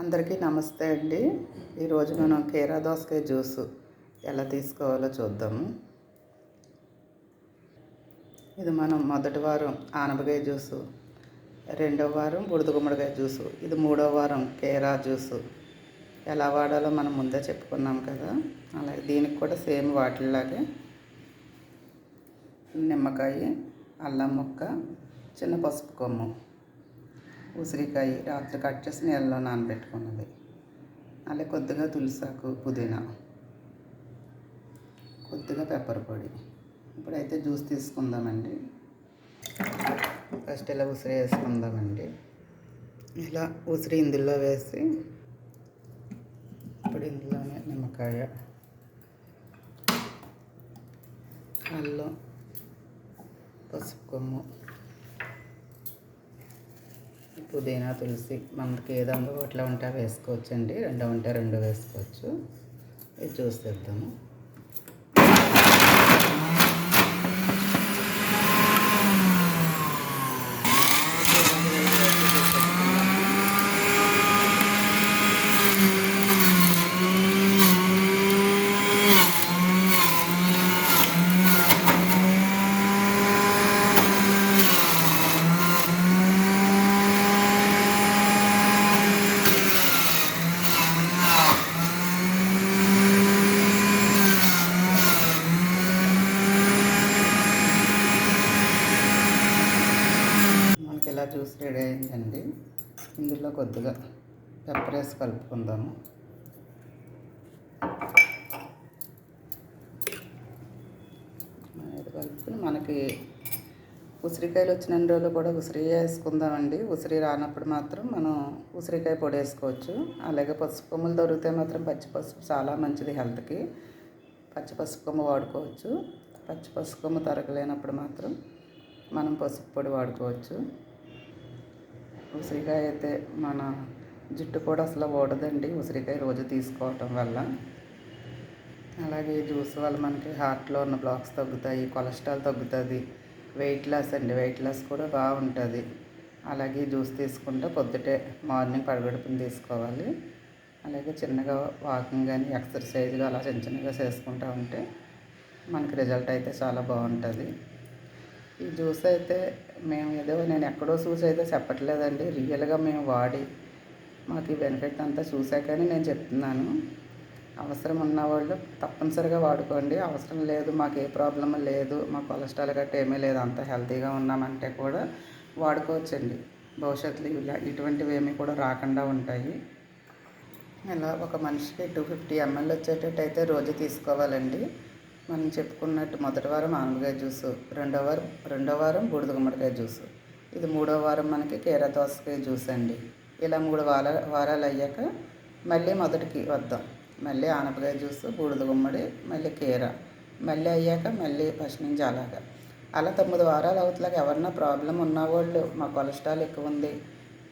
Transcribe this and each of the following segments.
అందరికీ నమస్తే అండి. ఈరోజు మనం కీరా దోసకాయ జ్యూస్ ఎలా తీసుకోవాలో చూద్దాము ఇది మనం మొదటి వారం ఆనపకాయ జ్యూసు రెండవ వారం బుడిద గుమ్మడికాయ జ్యూసు ఇది మూడవ వారం కీరా జ్యూసు. ఎలా వాడాలో మనం ముందే చెప్పుకున్నాం కదా. అలాగే దీనికి కూడా సేమ్ వాటిలాగే నిమ్మకాయ అల్లం ముక్క చిన్న పసుపు కొమ్ము. ఉసిరికాయ రాత్రి కట్ చేసి నీళ్ళలో నానబెట్టుకున్నది. అలాగే కొద్దిగా తులసాకు పుదీనా కొద్దిగా పెప్పర్ పొడి. ఇప్పుడైతే జ్యూస్ తీసుకుందామండి. ఫస్ట్ ఇలా ఉసిరి వేసుకుందామండి. ఇలా ఉసిరి ఇందులో వేసి ఇప్పుడు ఇందులోనే నిమ్మకాయ అల్లం పసుపు కొమ్ము పుదీనా తులసి మనకి ఏదో అందుబాటులో ఉంటే వేసుకోవచ్చు అండి రెండు ఉంటే రెండు వేసుకోవచ్చు. ఇది చూసేద్దాము. ఇలా జ్యూస్ రెడీ అయిందండి ఇందులో కొద్దిగా పెప్పర్ వేసి కలుపుకుందాము కలుపుకుని మనకి ఉసిరికాయలు వచ్చిన రోజులు కూడా ఉసిరి వేసుకుందామండి. ఉసిరి రానప్పుడు మాత్రం మనం ఉసిరికాయ పొడి వేసుకోవచ్చు. అలాగే పసుపు కొమ్ములు దొరికితే మాత్రం పచ్చి పసుపు చాలా మంచిది హెల్త్కి. పచ్చి పసుపు వాడుకోవచ్చు. పచ్చి పసుపు కొమ్ము తరగలేనప్పుడు మాత్రం మనం పసుపు పొడి వాడుకోవచ్చు. ఉసిరికాయ అయితే మన జుట్టు కూడా అసలు ఓడదండి ఉసిరికాయ రోజు తీసుకోవటం వల్ల. అలాగే జ్యూస్ వల్ల మనకి హార్ట్లో ఉన్న బ్లాక్స్ తగ్గుతాయి కొలెస్ట్రాల్ తగ్గుతుంది వెయిట్ లాస్ అండి. వెయిట్ లాస్ కూడా బాగుంటుంది. అలాగే జ్యూస్ తీసుకుంటే పొద్దుటే మార్నింగ్ పడగడుపుని తీసుకోవాలి. అలాగే చిన్నగా వాకింగ్ కానీ ఎక్సర్సైజ్గా అలా చిన్న చిన్నగా చేసుకుంటూ ఉంటే మనకి రిజల్ట్ అయితే చాలా బాగుంటుంది. ఈ జ్యూస్ అయితే మేము ఏదో నేను ఎక్కడో చూసి అయితే చెప్పట్లేదండి. రియల్గా మేము వాడి మాకు ఈ బెనిఫిట్ అంతా చూసాకని నేను చెప్తున్నాను. అవసరం ఉన్నవాళ్ళు తప్పనిసరిగా వాడుకోండి. అవసరం లేదు మాకు ఏ ప్రాబ్లం లేదు మా కొలెస్ట్రాల్ గట్ట ఏమీ లేదు అంత హెల్తీగా ఉన్నామంటే కూడా వాడుకోవచ్చండి. భవిష్యత్తులో ఇలా ఇటువంటివి ఏమీ కూడా రాకుండా ఉంటాయి. ఇలా ఒక మనిషికి టూ ఫిఫ్టీ ఎంఎల్ వచ్చేటట్టు అయితే రోజు తీసుకోవాలండి. మనం చెప్పుకున్నట్టు మొదటి వారం ఆనపకాయ జ్యూసు రెండో వారం రెండో వారం బూడిద గుమ్మడికాయ జ్యూసు. ఇది మూడో వారం మనకి కీరా దోసకాయ జ్యూస్ అండి. ఇలా మూడు వార వారాలు అయ్యాక మళ్ళీ మొదటికి వద్దాం. మళ్ళీ ఆనపకాయ జ్యూస్ బూడిద గుమ్మడి మళ్ళీ కీర. మళ్ళీ అయ్యాక మళ్ళీ ఫస్ట్ నుంచి అలాగా. అలా తొమ్మిది వారాలు అవుతలాగా. ఎవరన్నా ప్రాబ్లం ఉన్నవాళ్ళు మా కొలెస్ట్రాల్ ఎక్కువ ఉంది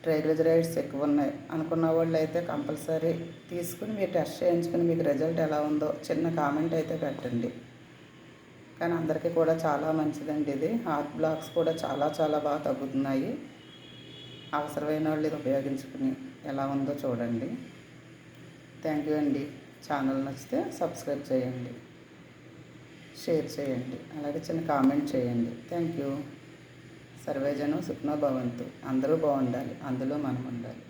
ట్రైగ్లిజరైడ్స్ ఎక్కువ ఉన్నాయి అనుకున్న వాళ్ళు అయితే కంపల్సరీ తీసుకుని మీరు టెస్ట్ చేయించుకుని మీకు రిజల్ట్ ఎలా ఉందో చిన్న కామెంట్ అయితే పెట్టండి. కానీ అందరికీ కూడా చాలా మంచిదండి ఇది. హార్ట్ బ్లాక్స్ కూడా చాలా చాలా బాగా తగ్గుతున్నాయి. అవసరమైన వాళ్ళు ఇది ఉపయోగించుకుని ఎలా ఉందో చూడండి. థ్యాంక్ యూ అండి. ఛానల్ నచ్చితే సబ్స్క్రైబ్ చేయండి. షేర్ చేయండి. అలాగే చిన్న కామెంట్ చేయండి. థ్యాంక్ యూ సర్వేజను సుఖ్నో భవంతు అందరూ బాగుండాలి. అందులో మనం ఉండాలి.